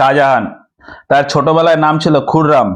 শাহজাহান। তার ছোটবেলায় নাম ছিল খুররাম।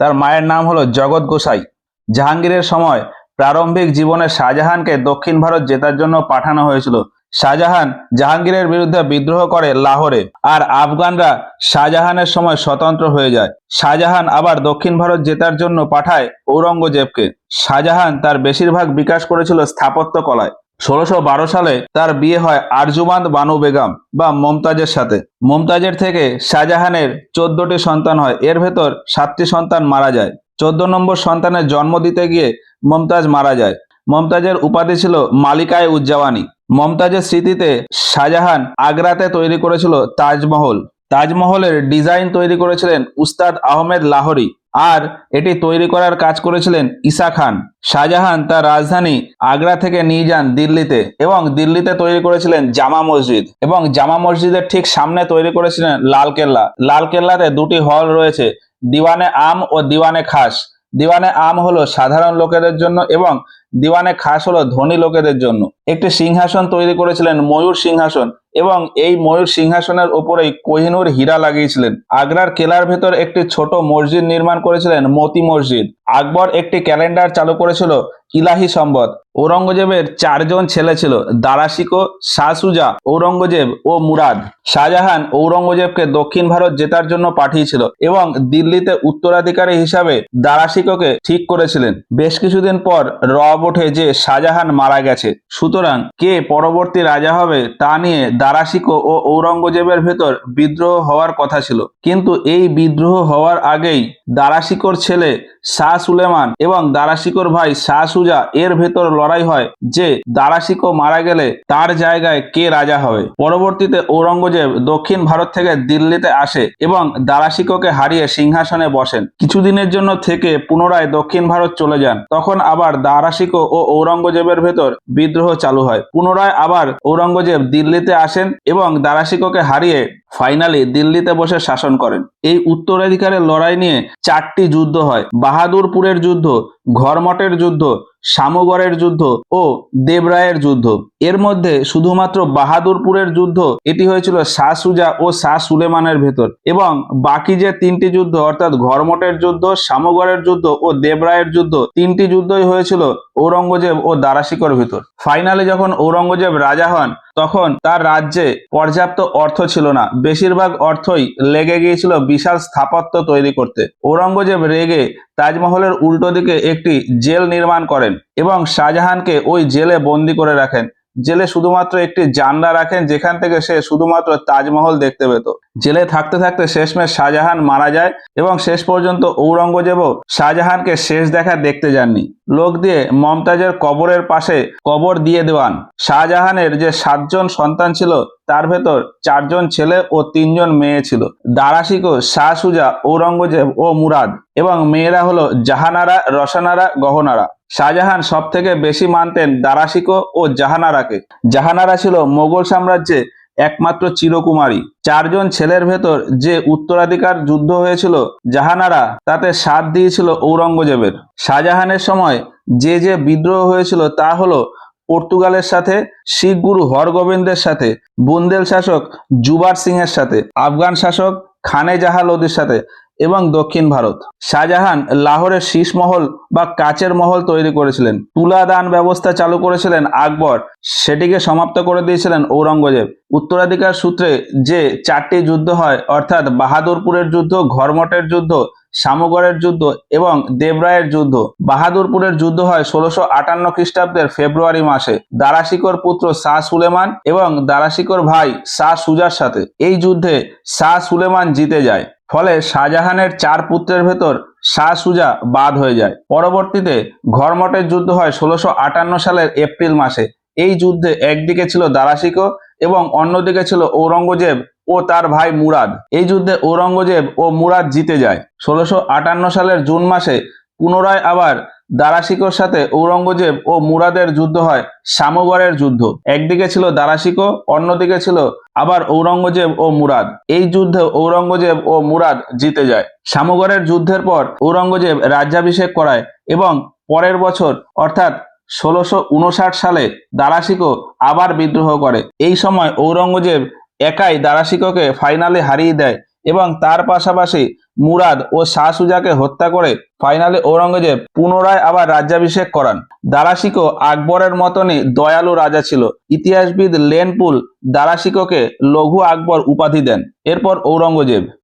তার মায়ের নাম হলো জগৎ গোসাই। জাহাঙ্গীরের সময় প্রারম্ভিক জীবনে শাহজাহানকে দক্ষিণ ভারত জেতার জন্য পাঠানো হয়েছিল। শাহজাহান জাহাঙ্গীরের বিরুদ্ধে বিদ্রোহ করে লাহোরে আর আফগানরা শাহজাহানের সময় স্বতন্ত্র হয়ে যায়। শাহজাহান আবার দক্ষিণ ভারত জেতার জন্য পাঠায় ঔরঙ্গজেবকে। শাহজাহান তার বেশিরভাগ বিকাশ করেছিল স্থাপত্য কলায়। ষোলোশো সালে তার বিয়ে হয় আরজুমান্দ বানু বেগম বা মমতাজের সাথে। মমতাজের থেকে শাহজাহানের চোদ্দটি সন্তান হয়। এর ভেতর সাতটি সন্তান মারা যায়। চোদ্দ নম্বর সন্তানের জন্ম দিতে গিয়ে মমতাজ মারা যায়। মমতাজের উপাধি ছিল মালিকায় উজ্জাওয়ানি। মমতাজের স্মৃতিতে শাহজাহান আগ্রাতে তৈরি করেছিল তাজমহল। তাজমহলের ডিজাইন তৈরি করেছিলেন উস্তাদ আহমেদ লাহোরি। আর এটি তৈরি করার কাজ করেছিলেন ঈসা খান। শাহজাহান তার রাজধানী আগ্রা থেকে নিয়ে যান দিল্লিতে এবং দিল্লিতে তৈরি করেছিলেন জামা মসজিদ এবং জামা মসজিদের ঠিক সামনে তৈরি করেছিলেন লালকেল্লা লালকেল্লাতে দুটি হল রয়েছে, দিওয়ানে আম ও দিওয়ানে খাস। দিওয়ানে আম হলো সাধারণ লোকেদের জন্য এবং দিওয়ানে খাস হলো ধনী লোকেদের জন্য। একটি সিংহাসন তৈরি করেছিলেন ময়ূর সিংহাসন এবং এই ময়ূর সিংহাসনের ওপরেই কোহিনুর হীরা লাগিয়েছিলেন। আগ্রার কেলার ভেতর একটি ছোট মসজিদ নির্মাণ করেছিলেন মতি মসজিদ। আকবর একটি ক্যালেন্ডার চালু করেছিল ইলাহি সম্বদ ঔরঙ্গজেবের চারজন ছেলে ছিল, দারাশিকো, শাহসুজা, ঔরঙ্গজেব ও মুরাদ। শাহজাহান ঔরঙ্গজেবকে দক্ষিণ ভারত জেতার জন্য পাঠিয়েছিল এবং দিল্লিতে উত্তরাধিকারী হিসাবে দারাশিকোকে ঠিক করেছিলেন। বেশ কিছুদিন পর রব ওঠে যে শাহজাহান মারা গেছে। সুতরাং কে পরবর্তী রাজা হবে তা নিয়ে দারাশিকো ও ঔরঙ্গজেবের ভেতর বিদ্রোহ হওয়ার কথা ছিল। কিন্তু এই বিদ্রোহ হওয়ার আগেই দারাশিকোর ছেলে শাহ সুলেমান এবং দারাশিকোর ভাই শাহ সুজা এর ভেতর লড়াই হয় যে দারাশিকো মারা গেলে তার জায়গায় কে রাজা হবে। পরবর্তীতে ঔরঙ্গজেব দক্ষিণ ভারত থেকে দিল্লিতে আসে এবং দারাশিকোকে হারিয়ে সিংহাসনে বসেন। কিছুদিনের জন্য থেকে পুনরায় দক্ষিণ ভারত চলে যান। তখন আবার দারাশিকো ও ঔরঙ্গজেবের ভেতর বিদ্রোহ চালু হয়। পুনরায় আবার ঔরঙ্গজেব দিল্লিতে আসেন এবং দারাশিকোকে হারিয়ে ফাইনালি দিল্লিতে বসে শাসন করেন। এই উত্তরাধিকারের লড়াই নিয়ে চারটি যুদ্ধ হয়। বাহাদুরপুরের যুদ্ধ, ঘরমটের যুদ্ধ শামুগড়ের যুদ্ধ ও দেবরায়ের যুদ্ধ। এর মধ্যে শুধুমাত্র বাহাদুরপুরের যুদ্ধ, এটি হয়েছিল শাহ সুজা ও শাহ সুলেমানের ভেতর। এবং বাকি যে তিনটি যুদ্ধ, অর্থাৎ ঘরমটের যুদ্ধ সামগড়ের যুদ্ধ ও দেবরায়ের যুদ্ধ, তিনটি যুদ্ধই হয়েছিল ঔরঙ্গজেব ও দারাশিকর ভেতর। ফাইনালে যখন ঔরঙ্গজেব রাজা হন তখন তার রাজ্যে পর্যাপ্ত অর্থ ছিল না। বেশিরভাগ অর্থই লেগে গিয়েছিল বিশাল স্থাপত্য তৈরি করতে। ঔরঙ্গজেব রেগে তাজমহলের উল্টো দিকে একটি জেল নির্মাণ করেন এবং শাহজাহানকে ওই জেলে বন্দি করে রাখেন। জেলে শুধুমাত্র একটি জানলা রাখেন, যেখান থেকে সে শুধুমাত্র তাজমহল দেখতে পেত। জেলে থাকতে থাকতে শেষমেশ শাহজাহান মারা যায় এবং শেষ পর্যন্ত ঔরঙ্গজেবও শাহজাহানকে শেষ দেখা দেখতে যাননি। লোক দিয়ে মমতাজের কবরের পাশে কবর দিয়ে দেওয়ান। শাহজাহানের যে সাতজন সন্তান ছিল, তার ভেতর চারজন ছেলে ও তিনজন মেয়ে ছিল। দারাশিকো শাহ সুজা ঔরঙ্গজেব ও মুরাদ এবং মেয়েরা হলো জাহানারা, রসানারা, গহনারা। শাহজাহান সব থেকে বেশি মানতেন দারাশিকো ও জাহানারাকে। জাহানারা ছিল মোগল সাম্রাজ্যে একমাত্র চিরকুমারী। চারজন ছেলের ভেতর যে উত্তরাধিকার যুদ্ধ হয়েছিল, জাহানারা তাতে সাথ দিয়েছিল ঔরঙ্গজেবের। শাহজাহানের সময় যে যে বিদ্রোহ হয়েছিল তা হলো পর্তুগালের সাথে, শিখ গুরু হরগোবিন্দের সাথে, বুন্দেল শাসক জুবার সিং এর সাথে, আফগান শাসক খানে জাহা লোদির সাথে। এবং দক্ষিণ ভারত। শাহজাহান লাহোরের শীষ মহল বা কাচের মহল তৈরি করেছিলেন। তুলা দান ব্যবস্থা চালু করেছিলেন আকবর। সেটিকে সমাপ্ত করে দিয়েছিলেন ঔরঙ্গজেব। উত্তরাধিকার সূত্রে যে চারটি যুদ্ধ হয়, অর্থাৎ বাহাদুরপুরের যুদ্ধ, ঘরমটের যুদ্ধ, শামুগড়ের যুদ্ধ এবং দেবরায়ের যুদ্ধ। বাহাদুরপুরের যুদ্ধ হয় ষোলোশো আটান্ন খ্রিস্টাব্দের ফেব্রুয়ারি মাসে। দারাশিকর পুত্র শাহ সুলেমান এবং দারাশিকর ভাই শাহ সুজার সাথে। এই যুদ্ধে শাহ সুলেমান জিতে যায়। ফলে শাহজাহানের চার পুত্রের ভেতর শাহ সুজা বাদ হয়ে যায়। পরবর্তীতে ঘরমটের যুদ্ধ হয় ষোলোশো আটান্ন সালের এপ্রিল মাসে। এই যুদ্ধে একদিকে ছিল দারাশিকো এবং অন্যদিকে ছিল ঔরঙ্গজেব ও তার ভাই মুরাদ। এই যুদ্ধে ঔরঙ্গজেব ও মুরাদ জিতে যায়। ষোলোশো সালের জুন মাসে পুনরায় আবার দারাশিকোর সাথে ঔরঙ্গজেব ও মুরাদের যুদ্ধ হয় শামুগড়ের যুদ্ধ। একদিকে ছিল দারাশিকো, অন্যদিকে ছিল আবার ঔরঙ্গজেব ও মুরাদ। এই যুদ্ধে ঔরঙ্গজেব ও মুরাদ জিতে যায়। শামুগড়ের যুদ্ধের পর ঔরঙ্গজেব রাজ্যাভিষেক করায় এবং পরের বছর, অর্থাৎ ষোলোশো সালে, দারাশিকো আবার বিদ্রোহ করে। এই সময় ঔরঙ্গজেব একাই দারাশিকোকে ফাইনালে হারিয়ে দেয়। এবং তার পাশাপাশি মুরাদ ও শাহ সুজাকে হত্যা করে ফাইনালে ঔরঙ্গজেব পুনরায় আবার রাজ্যাভিষেক করান। দারাশিকো আকবরের মতনই দয়ালু রাজা ছিল। ইতিহাসবিদ লেনপুল দারাশিকোকে লঘু আকবর উপাধি দেন। এরপর ঔরঙ্গজেব